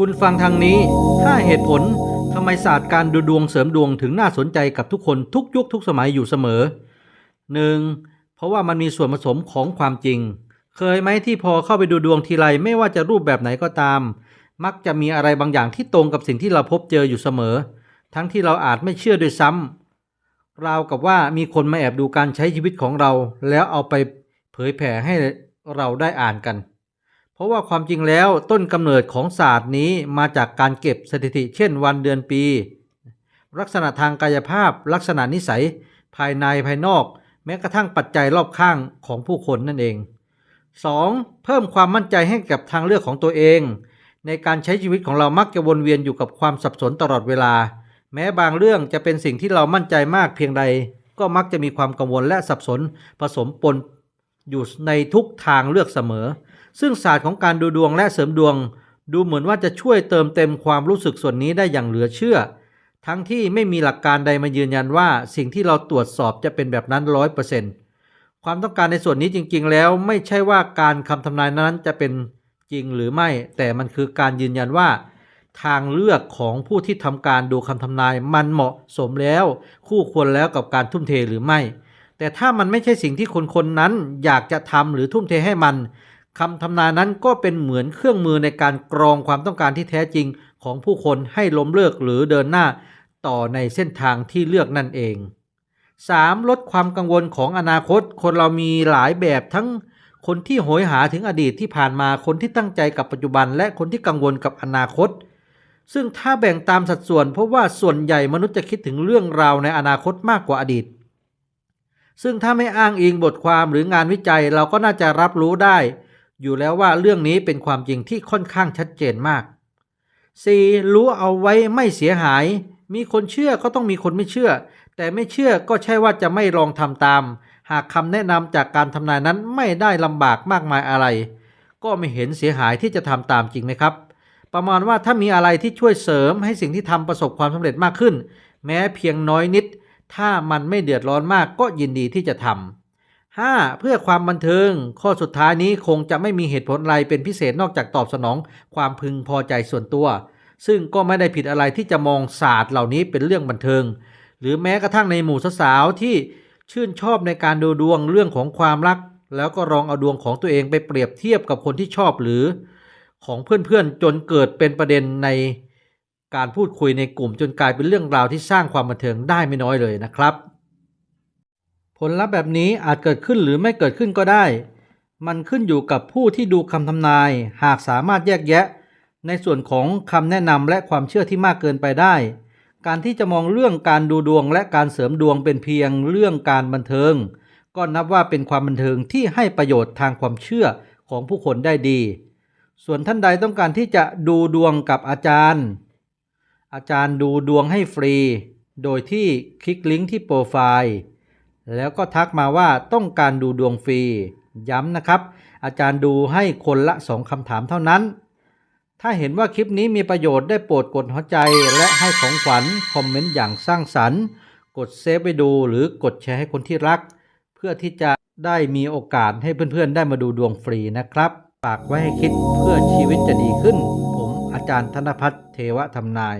คุณฟังทางนี้ห้าเหตุผลทำไมศาสตร์การดูดวงเสริมดวงถึงน่าสนใจกับทุกคนทุกยุคทุกสมัยอยู่เสมอ 1. เพราะว่ามันมีส่วนผสมของความจริง เคยไหมที่พอเข้าไปดูดวงทีไรไม่ว่าจะรูปแบบไหนก็ตาม มักจะมีอะไรบางอย่างที่ตรงกับสิ่งที่เราพบเจออยู่เสมอ ทั้งที่เราอาจไม่เชื่อด้วยซ้ำราวกับว่ามีคนมาแอบดูการใช้ชีวิตของเรา แล้วเอาไปเผยแผ่ให้เราได้อ่านกัน เพราะว่าความจริงแล้วต้นกำเนิดของศาสตร์นี้มาจากการเก็บสถิติ เช่นวันเดือนปี ลักษณะทางกายภาพ ลักษณะนิสัย ภายในภายนอก แม้กระทั่งปัจจัยรอบข้างของผู้คนนั่นเอง 2. เพิ่มความมั่นใจให้กับทางเลือกของตัวเอง ในการใช้ชีวิตของเรามักจะวนเวียนอยู่กับความสับสนตลอดเวลา แม้บางเรื่องจะเป็นสิ่งที่เรามั่นใจมากเพียงใด ก็มักจะมีความกังวลและสับสนผสมปนอยู่ในทุกทางเลือกเสมอ ซึ่งศาสตร์ของการดูดวงและเสริมดวง ดูเหมือนว่าจะช่วยเติมเต็มความรู้สึกส่วนนี้ได้อย่างเหลือเชื่อ ทั้งที่ไม่มีหลักการใดมายืนยันว่าสิ่งที่เราตรวจสอบจะเป็นแบบนั้นร้อยเปอร์เซ็นต์ความต้องการในส่วนนี้จริง ๆ แล้วไม่ใช่ว่าการคำทำนายนั้นจะเป็นจริงหรือไม่ แต่มันคือการยืนยันว่า ทางเลือกของผู้ที่ทำการดูคำทำนายมันเหมาะสมแล้ว คู่ควรแล้วกับการทุ่มเทหรือไม่ แต่ถ้ามันไม่ใช่สิ่งที่คนคนนั้นอยากจะทำหรือทุ่มเทให้มัน คำทำนายนั้นก็เป็นเหมือนเครื่องมือในการกรองความต้องการที่แท้จริงของผู้คนให้ล้มเลิกหรือเดินหน้าต่อในเส้นทางที่เลือกนั่นเอง 3. ลดความกังวลของอนาคต คนเรามีหลายแบบทั้งคนที่โหยหาถึงอดีตที่ผ่านมาคนที่ตั้งใจกับปัจจุบัน และคนที่กังวลกับอนาคต ซึ่งถ้าแบ่งตามสัดส่วนเพราะว่าส่วนใหญ่มนุษย์จะคิดถึงเรื่องราวในอนาคตมากกว่าอดีต ซึ่งถ้าไม่อ้างอิงบทความหรืองานวิจัยเราก็น่าจะรับรู้ได้ อยู่แล้วว่าเรื่องนี้เป็นความจริงที่ค่อนข้างชัดเจนมาก 4. รู้เอาไว้ไม่เสียหาย มีคนเชื่อก็ต้องมีคนไม่เชื่อ แต่ไม่เชื่อก็ใช่ว่าจะไม่ลองทำตาม หากคำแนะนำจากการทำนายนั้นไม่ได้ลำบากมากมายอะไร ก็ไม่เห็นเสียหายที่จะทำตามจริงไหมครับ ประมาณว่าถ้ามีอะไรที่ช่วยเสริมให้สิ่งที่ทำประสบความสำเร็จมากขึ้น แม้เพียงน้อยนิด ถ้ามันไม่เดือดร้อนมากก็ยินดีที่จะทำ 5. เพื่อความบันเทิง ข้อสุดท้ายนี้คงจะไม่มีเหตุผลอะไรเป็นพิเศษนอกจากตอบสนองความพึงพอใจส่วนตัว ซึ่งก็ไม่ได้ผิดอะไรที่จะมองศาสตร์เหล่านี้เป็นเรื่องบันเทิง หรือแม้กระทั่งในหมู่สาวที่ชื่นชอบในการดูดวงเรื่องของความรัก แล้วก็ลองเอาดวงของตัวเองไปเปรียบเทียบกับคนที่ชอบหรือ ของเพื่อนๆจนเกิดเป็นประเด็นในการพูดคุยในกลุ่มจนกลายเป็นเรื่องราวที่สร้างความบันเทิงได้ไม่น้อยเลยนะครับ ผลลัพธ์แบบนี้อาจเกิดขึ้นหรือไม่เกิดขึ้นก็ได้ มันขึ้นอยู่กับผู้ที่ดูคำทำนาย หากสามารถแยกแยะ ในส่วนของคำแนะนำและความเชื่อที่มากเกินไปได้ การที่จะมองเรื่องการดูดวงและการเสริมดวงเป็นเพียงเรื่องการบันเทิง ก็นับว่าเป็นความบันเทิงที่ให้ประโยชน์ทางความเชื่อของผู้คนได้ดี ส่วนท่านใดต้องการที่จะดูดวงกับอาจารย์ อาจารย์ดูดวงให้ฟรี โดยที่คลิกลิงก์ที่โปรไฟล์ แล้วก็ทักมาว่าต้องการดูดวงฟรี ย้ำนะครับ อาจารย์ดูให้คนละสองคำถามเท่านั้น ถ้าเห็นว่าคลิปนี้มีประโยชน์ได้โปรดกดหัวใจและให้ของขวัญคอมเมนต์อย่างสร้างสรรค์ กดเซฟไปดูหรือกดแชร์ให้คนที่รัก เพื่อที่จะได้มีโอกาสให้เพื่อนๆ ได้มาดูดวงฟรีนะครับฝากไว้ให้คิดเพื่อชีวิตจะดีขึ้น ผมอาจารย์ธนพัฒน์เทวทำนาย